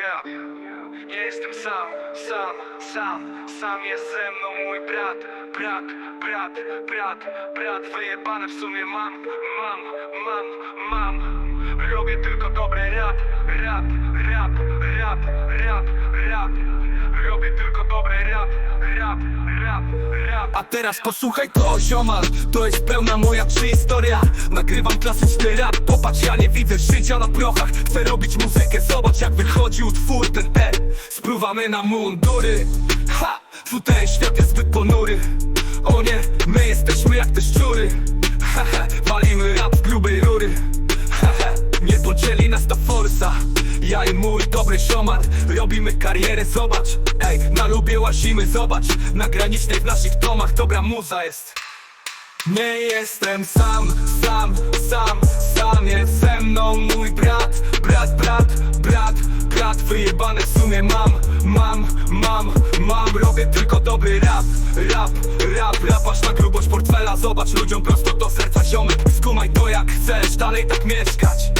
Yeah. Nie jestem sam, sam, sam, sam jest ze mną mój brat, brat, brat, brat, brat, wyjebane w sumie mam, mam, mam, mam. Robię tylko dobry rap, rap, rap, rap, rap, rap. Robię tylko rap, rap, rap. A teraz posłuchaj to ziomal To jest pełna moja historia Nagrywam klasyczny rap Popatrz ja nie widzę życia na prochach. Chcę robić muzykę Zobacz jak wychodzi utwór ten ten Spływamy na mundury. Ha! Tu ten świat jest zbyt Ja i mój dobry ziomal Robimy karierę, zobacz. Ej, na lubie łazimy, zobacz. Na granicznej w naszych domach dobra muza jest. Nie jestem sam, sam, sam, sam jest ze mną mój brat. Brat, brat, brat, brat Wyjebane w sumie mam, mam, mam, mam. Robię tylko dobry rap, rap, rap. Rap aż na grubość portfela Zobacz ludziom prosto do serca ziomek Skumaj to jak chcesz, dalej tak mieszkać.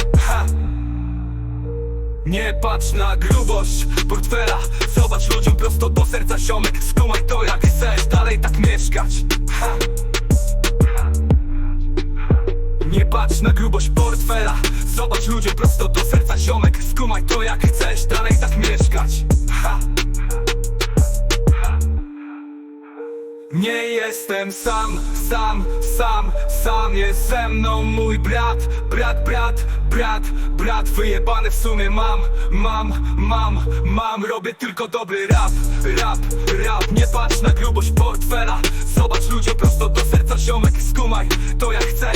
Nie patrz na grubość portfela. Zobacz ludziom prosto do serca ziomek. Skumaj to jak chcesz, dalej tak mieszkać. Ha. Nie patrz na grubość portfela. Zobacz ludziom prosto do serca ziomek. Skumaj to jak chcesz, Nie jestem sam, sam, sam, sam jest ze mną mój brat. Brat, brat, brat, brat Wyjebane w sumie mam, mam, mam, mam. Robię tylko dobry rap, rap, rap. Nie patrz na grubość portfela. Zobacz ludziom prosto do serca ziomek Skumaj. To tak mieszkać